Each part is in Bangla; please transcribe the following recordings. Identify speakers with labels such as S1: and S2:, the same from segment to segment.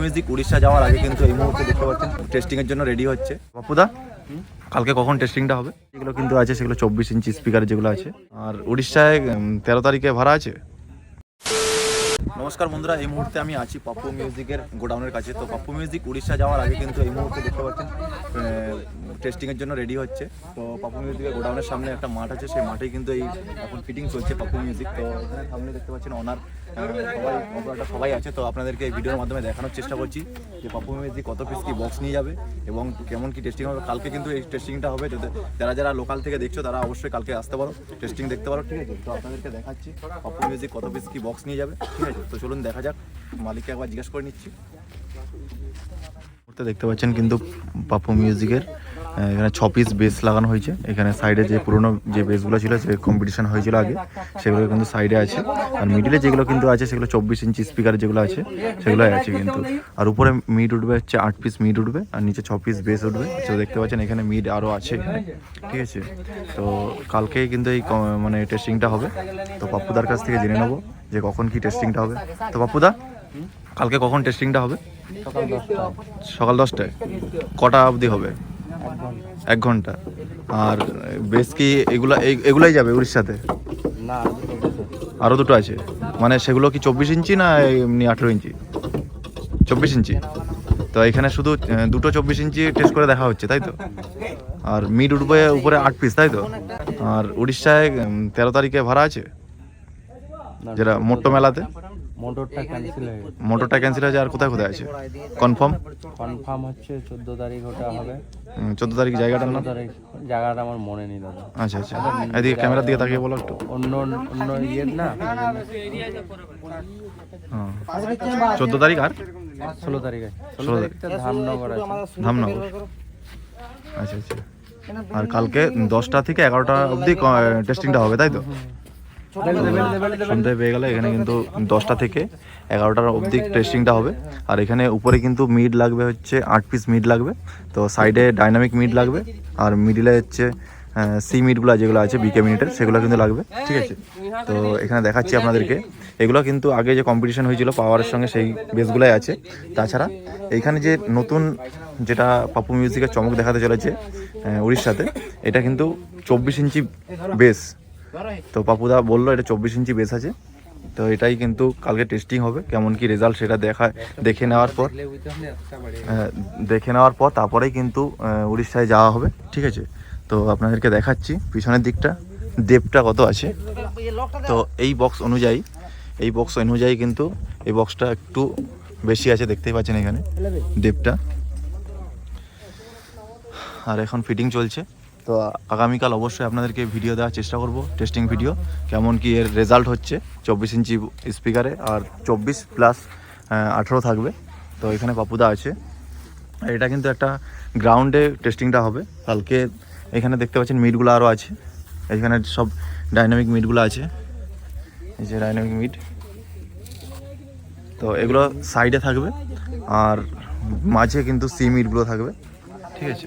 S1: মিউজিক উড়িষ্যা যাওয়ার আগে কিন্তু এই মুহূর্তে দেখতে পাচ্ছেন টেস্টিং এর জন্য রেডি হচ্ছে। বাপুদা, কালকে কখন টেস্টিংটা হবে? এগুলো কিন্তু আছে, সেগুলো চব্বিশ ইঞ্চি স্পিকার যেগুলো আছে। আর উড়িষ্যায় তেরো তারিখে ভাড়া আছে? নমস্কার বন্ধুরা, এই মুহূর্তে আমি আছি পাপ্পু মিউজিকের গোডাউনের কাছে। তো পাপ্পু মিউজিক উড়িষ্যা যাওয়ার আগে কিন্তু এই মুহূর্তে দেখতে পাচ্ছেন টেস্টিং এর জন্য রেডি হচ্ছে। তো পাপ্পু মিউজিকের গোডাউনের সামনে একটা মাঠ আছে, সেই মাঠেই কিন্তু এই এখন ফিটিং চলছে পাপ্পু মিউজিক। তো এখানে সামনে দেখতে পাচ্ছেন ওনার সবাই অপারেটর সবাই আছে। তো আপনাদেরকে এই ভিডিওর মাধ্যমে দেখানোর চেষ্টা করছি যে পাপ্পু মিউজিক কত পিস কি বক্স নিয়ে যাবে এবং কেমন কি টেস্টিং হবে। কালকে কিন্তু এই টেস্টিংটা হবে যদি যারা যারা লোকাল থেকে দেখছ তারা অবশ্যই কালকে আসতে পারো টেস্টিং দেখতে পারো, ঠিক আছে? তো আপনাদেরকে দেখাচ্ছি পাপ্পু মিউজিক কত পিস কি বক্স নিয়ে যাবে, ঠিক আছে? তো চলুন দেখা যাক। মালিককে একবার জিজ্ঞেস করে নিচ্ছি। দেখতে পাচ্ছেন কিন্তু পাপু মিউজিকের এখানে ছ পিস বেস লাগানো হয়েছে। এখানে সাইডে যে পুরোনো যে বেসগুলো ছিল যে কম্পিটিশন হয়েছিল আগে সেগুলো কিন্তু সাইডে আছে। আর মিডিলে যেগুলো কিন্তু আছে সেগুলো চব্বিশ ইঞ্চি স্পিকার যেগুলো আছে সেগুলো আছে কিন্তু। আর উপরে মিড উঠবে হচ্ছে আট পিস মিড উঠবে আর নিচে ছ পিস বেস উঠবে। তো দেখতে পাচ্ছেন এখানে মিড আরও আছে। এখানে ঠিক আছে? তো কালকেই কিন্তু এই মানে টেস্টিংটা হবে। তো পাপ্পুদার কাছ থেকে জেনে নেব যে কখন কি টেস্টিংটা হবে। তো পাপ্পুদা কালকে কখন টেস্টিংটা হবে?
S2: সকাল দশটায়।
S1: কটা অবধি হবে? এক ঘণ্টা। আর বেশ কি এগুলা এই- এগুলাই যাবে উড়িষ্যাতে?
S2: না
S1: আরও দুটো আছে। মানে সেগুলো কি চব্বিশ ইঞ্চি না এমনি আঠেরো ইঞ্চি? চব্বিশ ইঞ্চি। তো এখানে শুধু দুটো চব্বিশ ইঞ্চি টেস্ট করে দেখা হচ্ছে তাই তো? আর মিড উঠবে উপরে আট পিস তাই তো? আর উড়িষ্যায় তেরো তারিখে ভাড়া আছে? যেটা মোট্টো মেলাতে?
S2: মোটরটা ক্যান্সেল হয়ে গেছে।
S1: মোটরটা ক্যান্সেল হয়েছে আর কোথায় কোথায় আছে? কনফার্ম
S2: কনফার্ম হচ্ছে চোদ্দ তারিখ ওটা হবে।
S1: চোদ্দ তারিখ জায়গাটার নাম
S2: জায়গাটা আমার মনে নেই দাদা।
S1: আচ্ছা আচ্ছা। এদিকে ক্যামেরার দিকে তাকিয়ে বলো একটু।
S2: অন্য অন্য ইয়ের না?
S1: চোদ্দ তারিখ আর?
S2: ষোলো তারিখ ষোলো
S1: ষোলো
S2: ধামনগর আছে।
S1: ধামনগর। আচ্ছা আচ্ছা। আর কালকে দশটা থেকে এগারোটা অবধি টেস্টিংটা হবে তাই তো? সন্ধ্যায় পেয়ে গেলে এখানে কিন্তু দশটা থেকে এগারোটার অবধি টেস্টিংটা হবে। আর এখানে উপরে কিন্তু মিড লাগবে হচ্ছে আট পিস মিড লাগবে। তো সাইডে ডাইনামিক মিড লাগবে আর মিডিলে হচ্ছে সি মিডগুলো যেগুলো আছে বিকে মিনিটের সেগুলো কিন্তু লাগবে। ঠিক আছে? তো এখানে দেখাচ্ছি আপনাদেরকে। এগুলো কিন্তু আগে যে কম্পিটিশন হয়েছিল পাওয়ারের সঙ্গে সেই বেসগুলোই আছে। তাছাড়া এইখানে যে নতুন যেটা পাপু মিউজিকের চমক দেখাতে চলেছে উড়িষ্যাতে এটা কিন্তু চব্বিশ ইঞ্চি বেস তো পাপুদা বলল, এটা চব্বিশ ইঞ্চি বেস আছে। তো এটাই কিন্তু কালকে টেস্টিং হবে, কেমন কি রেজাল্ট সেটা দেখা দেখে নেওয়ার পর। দেখে নেওয়ার পর তারপরেই কিন্তু উড়িষ্যায় যাওয়া হবে, ঠিক আছে? তো আপনাদেরকে দেখাচ্ছি, পিছনের দিকটা দেবটা কত আছে। তো এই বক্স অনুযায়ী, এই বক্স অনুযায়ী কিন্তু এই বক্সটা একটু বেশি আছে, দেখতেই পাচ্ছেন এখানে দেবটা আর এখন ফিটিং চলছে। তো আগামীকাল অবশ্যই আপনাদেরকে ভিডিও দেওয়ার চেষ্টা করব টেস্টিং ভিডিও কেমন কি এর রেজাল্ট হচ্ছে, চব্বিশ ইঞ্চি স্পিকারে আর চব্বিশ প্লাস আঠেরো থাকবে। তো এখানে পাপুদা আছে। এটা কিন্তু একটা গ্রাউন্ডে টেস্টিংটা হবে। কালকে এখানে দেখতে পাচ্ছেন মিটগুলো আরও আছে। এখানে সব ডাইনামিক মিটগুলো আছে। এই যে ডাইনামিক মিট তো এগুলো সাইডে থাকবে, আর মাঝে কিন্তু সি মিটগুলো থাকবে। ঠিক আছে।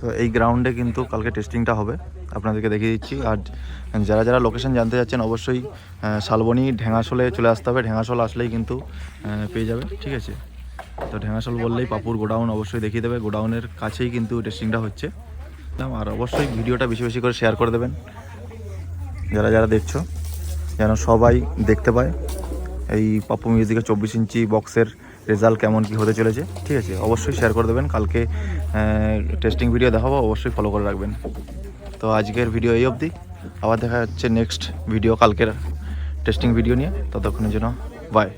S1: তো এই গ্রাউন্ডে কিন্তু কালকে টেস্টিংটা হবে। আপনাদেরকে দেখিয়ে দিচ্ছি। আর যারা যারা লোকেশন জানতে যাচ্ছেন অবশ্যই শালবনি ঢেঙ্গাশোলে চলে আসতে হবে। ঢেঙ্গাশোল আসলেই কিন্তু পেয়ে যাবে। ঠিক আছে? তো ঢেঙ্গাশোল বললেই পাপুর গোডাউন অবশ্যই দেখিয়ে দেবে। গোডাউনের কাছেই কিন্তু টেস্টিংটা হচ্ছে। আর অবশ্যই ভিডিওটা বেশি বেশি করে শেয়ার করে দেবেন। যারা যারা দেখছ, যেন সবাই দেখতে পায় এই পাপ্পু মিউজিকের চব্বিশ ইঞ্চি বক্সের রেজাল্ট কেমন কি হতে চলেছে। ঠিক আছে? অবশ্যই শেয়ার করে দেবেন। কালকে টেস্টিং ভিডিও দেখাবো, অবশ্যই ফলো করে রাখবেন। তো আজকের ভিডিও এই অবধি। আবার দেখা যাচ্ছে নেক্সট ভিডিও কালকের টেস্টিং ভিডিও নিয়ে। ততক্ষণের জন্য বাই